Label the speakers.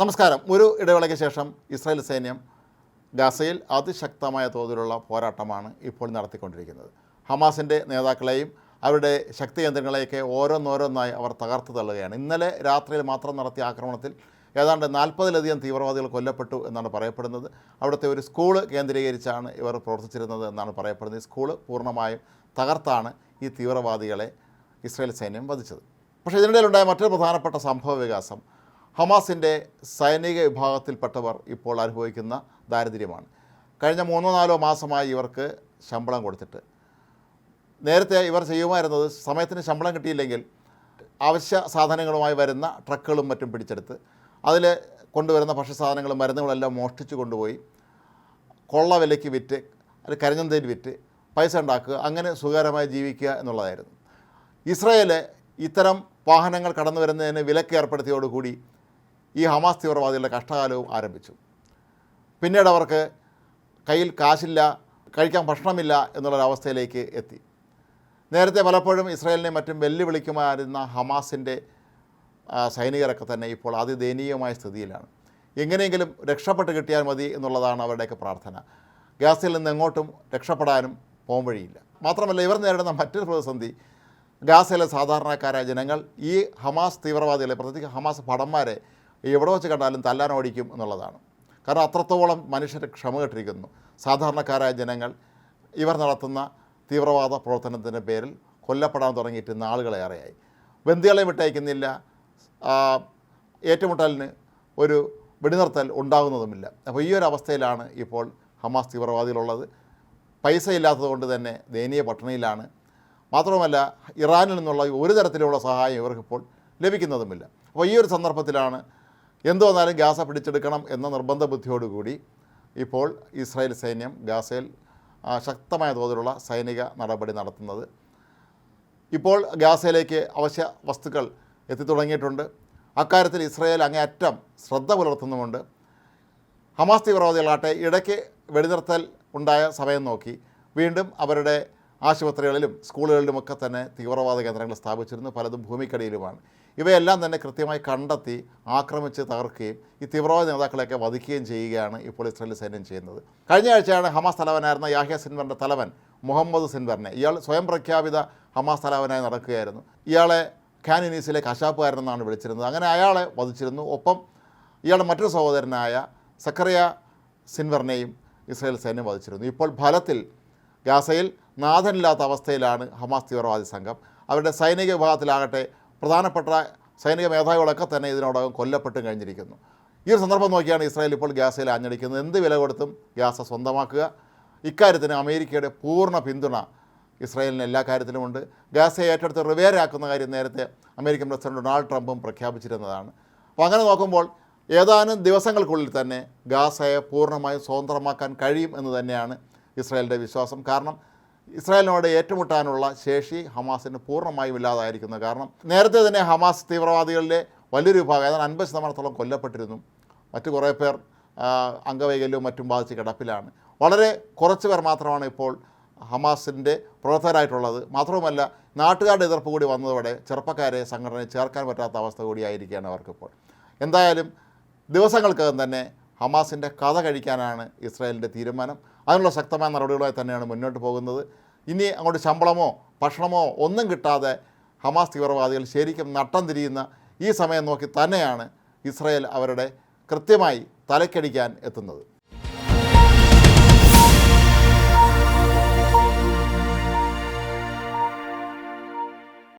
Speaker 1: നമസ്കാരം. ഒരു ഇടവേളയ്ക്ക് ശേഷം ഇസ്രായേൽ സൈന്യം ഗാസയിൽ അതിശക്തമായ തോതിലുള്ള പോരാട്ടമാണ് ഇപ്പോൾ നടത്തിക്കൊണ്ടിരിക്കുന്നത്. ഹമാസിന്റെ നേതാക്കളെയും അവരുടെ ശക്തി കേന്ദ്രങ്ങളെയൊക്കെ ഓരോന്നോരോന്നായി അവർ തകർത്ത് തള്ളുകയാണ്. ഇന്നലെ രാത്രിയിൽ മാത്രം നടത്തിയ ആക്രമണത്തിൽ ഏതാണ്ട് നാൽപ്പതിലധികം തീവ്രവാദികൾ കൊല്ലപ്പെട്ടു എന്നാണ് പറയപ്പെടുന്നത്. അവിടുത്തെ ഒരു സ്കൂൾ കേന്ദ്രീകരിച്ചാണ് ഇവർ പ്രവർത്തിച്ചിരുന്നത് എന്നാണ് പറയപ്പെടുന്നത്. ഈ സ്കൂൾ പൂർണമായും തകർത്താണ് ഈ തീവ്രവാദികളെ ഇസ്രായേൽ സൈന്യം വധിച്ചത്. പക്ഷേ ഇതിനിടയിലുണ്ടായ മറ്റൊരു പ്രധാനപ്പെട്ട സംഭവ വികാസം ഹമാസിന്റെ സൈനിക വിഭാഗത്തിൽപ്പെട്ടവർ ഇപ്പോൾ അനുഭവിക്കുന്ന ദാരിദ്ര്യമാണ്. കഴിഞ്ഞ മൂന്നോ നാലോ മാസമായി ഇവർക്ക് ശമ്പളം കൊടുത്തിട്ട്. നേരത്തെ ഇവർ ചെയ്യുമായിരുന്നത് സമയത്തിന് ശമ്പളം കിട്ടിയില്ലെങ്കിൽ അവശ്യ സാധനങ്ങളുമായി വരുന്ന ട്രക്കുകളും മറ്റും പിടിച്ചെടുത്ത് അതിൽ കൊണ്ടുവരുന്ന ഭക്ഷ്യസാധനങ്ങളും മരുന്നുകളെല്ലാം മോഷ്ടിച്ചു കൊണ്ടുപോയി കൊള്ള വിലയ്ക്ക് വിറ്റ് അത് കരിഞ്ഞന്തയിൽ വിറ്റ് പൈസ ഉണ്ടാക്കുക അങ്ങനെ സുഖകരമായി ജീവിക്കുക എന്നുള്ളതായിരുന്നു. ഇസ്രയേൽ ഇത്തരം വാഹനങ്ങൾ കടന്നു വരുന്നതിന് വിലക്ക് ഏർപ്പെടുത്തിയോടുകൂടി ഈ ഹമാസ് തീവ്രവാദികളുടെ കഷ്ടകാലവും ആരംഭിച്ചു. പിന്നീട് അവർക്ക് കയ്യിൽ കാശില്ല കഴിക്കാൻ ഭക്ഷണമില്ല എന്നുള്ളൊരവസ്ഥയിലേക്ക് എത്തി. നേരത്തെ പലപ്പോഴും ഇസ്രായേലിനെ മറ്റും വെല്ലുവിളിക്കുമായിരുന്ന ഹമാസിന്റെ സൈനികരൊക്കെ തന്നെ ഇപ്പോൾ അതിദയനീയമായ സ്ഥിതിയിലാണ്. എങ്ങനെയെങ്കിലും രക്ഷപ്പെട്ട് കിട്ടിയാൽ മതി എന്നുള്ളതാണ് അവരുടെയൊക്കെ പ്രാർത്ഥന. ഗാസയിൽ നിന്ന് എങ്ങോട്ടും രക്ഷപ്പെടാനും പോകാൻ വഴിയില്ല മാത്രമല്ല ഇവർ നേരിടുന്ന മറ്റൊരു പ്രതിസന്ധി ഗാസയിലെ സാധാരണക്കാരായ ജനങ്ങൾ ഈ ഹമാസ് തീവ്രവാദികളെ പ്രത്യേകിച്ച് ഹമാസ് ഭടന്മാരെ എവിടെ വെച്ച് കണ്ടാലും തല്ലാൻ ഓടിക്കും എന്നുള്ളതാണ്. കാരണം അത്രത്തോളം മനുഷ്യർ ക്ഷമ കെട്ടിരിക്കുന്നു. സാധാരണക്കാരായ ജനങ്ങൾ ഇവർ നടത്തുന്ന തീവ്രവാദ പ്രവർത്തനത്തിന്റെ പേരിൽ കൊല്ലപ്പെടാൻ തുടങ്ങിയിട്ട് നാളുകളേറെയായി ബന്ദികളെ വിട്ടയക്കുന്നില്ല. ഏറ്റുമുട്ടലിന് ഒരു വെടിനിർത്തൽ ഉണ്ടാകുന്നതുമില്ല. അപ്പോൾ ഈ ഒരു അവസ്ഥയിലാണ് ഇപ്പോൾ ഹമാസ് തീവ്രവാദികളുള്ളത്. പൈസ ഇല്ലാത്തതുകൊണ്ട് തന്നെ ദയനീയ പട്ടിണിയിലാണ്. മാത്രമല്ല ഇറാനിൽ നിന്നുള്ള ഒരു തരത്തിലുള്ള സഹായം ഇവർക്കിപ്പോൾ ലഭിക്കുന്നതുമില്ല. അപ്പോൾ ഈ ഒരു സന്ദർഭത്തിലാണ് എന്തു വന്നാലും ഗാസ പിടിച്ചെടുക്കണം എന്ന നിർബന്ധ ബുദ്ധിയോടുകൂടി ഇപ്പോൾ ഇസ്രായേൽ സൈന്യം ഗാസയിൽ ശക്തമായ തോതിലുള്ള സൈനിക നടപടി നടത്തുന്നത്. ഇപ്പോൾ ഗാസയിലേക്ക് അവശ്യ വസ്തുക്കൾ എത്തിത്തുടങ്ങിയിട്ടുണ്ട്. അക്കാര്യത്തിൽ ഇസ്രായേൽ അങ്ങേയറ്റം ശ്രദ്ധ പുലർത്തുന്നുമുണ്ട്. ഹമാസ് തീവ്രവാദികളാട്ടെ ഇടയ്ക്ക് വെടിനിർത്തൽ ഉണ്ടായ സമയം നോക്കി വീണ്ടും അവരുടെ ആശുപത്രികളിലും സ്കൂളുകളിലുമൊക്കെ തന്നെ തീവ്രവാദ കേന്ദ്രങ്ങൾ സ്ഥാപിച്ചിരുന്നു. പലതും ഭൂമിക്കടിയിലുമാണ്. ഇവയെല്ലാം തന്നെ കൃത്യമായി കണ്ടെത്തി ആക്രമിച്ച് തകർക്കുകയും ഈ തീവ്രവാദ നേതാക്കളെയൊക്കെ വധിക്കുകയും ചെയ്യുകയാണ് ഇപ്പോൾ ഇസ്രായേൽ സൈന്യം ചെയ്യുന്നത്. കഴിഞ്ഞ ആഴ്ചയാണ് ഹമാസ് തലവനായിരുന്ന യാഹ്യ സിൻവറിന്റെ തലവൻ മുഹമ്മദ് സിൻവറിനെ. ഇയാൾ സ്വയം പ്രഖ്യാപിത ഹമാസ് തലവനായി നടക്കുകയായിരുന്നു. ഇയാളെ ഖാൻ യുനീസിലെ കശാപ്പുകാരനെന്നാണ് വിളിച്ചിരുന്നത്. അങ്ങനെ അയാളെ വധിച്ചിരുന്നു. ഒപ്പം ഇയാളുടെ മറ്റൊരു സഹോദരനായ സക്കറിയ സിൻവറിനെയും ഇസ്രായേൽ സൈന്യം വധിച്ചിരുന്നു. ഇപ്പോൾ ഫലത്തിൽ ഗാസയിൽ നാഥനില്ലാത്ത അവസ്ഥയിലാണ് ഹമാസ് തീവ്രവാദി സംഘം. അവരുടെ സൈനിക വിഭാഗത്തിലാകട്ടെ പ്രധാനപ്പെട്ട സൈനിക മേധാവികളൊക്കെ തന്നെ ഇതിനോടകം കൊല്ലപ്പെട്ടും കഴിഞ്ഞിരിക്കുന്നു. ഈ ഒരു സന്ദർഭം നോക്കിയാണ് ഇസ്രായേൽ ഇപ്പോൾ ഗാസയിൽ ആഞ്ഞടിക്കുന്നത്. എന്ത് വില കൊടുത്തും ഗ്യാസ സ്വന്തമാക്കുക. ഇക്കാര്യത്തിന് അമേരിക്കയുടെ പൂർണ പിന്തുണ ഇസ്രായേലിന് എല്ലാ കാര്യത്തിലുമുണ്ട് ഗാസയെ ഏറ്റെടുത്ത് റിവേരാക്കുന്ന കാര്യം നേരത്തെ അമേരിക്കൻ പ്രസിഡന്റ് ഡൊണാൾഡ് ട്രംപും പ്രഖ്യാപിച്ചിരുന്നതാണ്. അപ്പോൾ അങ്ങനെ നോക്കുമ്പോൾ ഏതാനും ദിവസങ്ങൾക്കുള്ളിൽ തന്നെ ഗാസയെ പൂർണമായും സ്വതന്ത്രമാക്കാൻ കഴിയും എന്ന് തന്നെയാണ് ഇസ്രായേലിന്റെ വിശ്വാസം. കാരണം ഇസ്രായേലിനോട് ഏറ്റുമുട്ടാനുള്ള ശേഷി ഹമാസിന് പൂർണമായും ഇല്ലാതായിരിക്കുന്നത് കാരണം നേരത്തെ തന്നെ ഹമാസ് തീവ്രവാദികളിലെ വലിയൊരു വിഭാഗം ഏതാണ്ട് അൻപത് ശതമാനത്തോളം കൊല്ലപ്പെട്ടിരുന്നു. മറ്റു കുറേ പേർ അംഗവൈകല്യവും മറ്റും ബാധിച്ച് കിടപ്പിലാണ്. വളരെ കുറച്ച് പേർ മാത്രമാണ് ഇപ്പോൾ ഹമാസിന്റെ പ്രവർത്തകരായിട്ടുള്ളത്. മാത്രവുമല്ല നാട്ടുകാരുടെ എതിർപ്പ് കൂടി വന്നതോടെ ചെറുപ്പക്കാരെ സംഘടനയിൽ ചേർക്കാൻ പറ്റാത്ത അവസ്ഥ കൂടിയായിരിക്കുകയാണ് അവർക്കിപ്പോൾ. എന്തായാലും ദിവസങ്ങൾക്കകം തന്നെ ഹമാസിന്റെ കഥ കഴിക്കാനാണ് ഇസ്രായേലിന്റെ തീരുമാനം. അതിനുള്ള ശക്തമായ നടപടികളുമായി തന്നെയാണ് മുന്നോട്ട് പോകുന്നത്. ഇനി അങ്ങോട്ട് ശമ്പളമോ ഭക്ഷണമോ ഒന്നും കിട്ടാതെ ഹമാസ് തീവ്രവാദികൾ ശരിക്കും നട്ടം തിരിയുന്ന ഈ സമയം നോക്കി തന്നെയാണ് ഇസ്രയേൽ അവരുടെ കൃത്യമായി തലക്കടിക്കാൻ എത്തുന്നത്.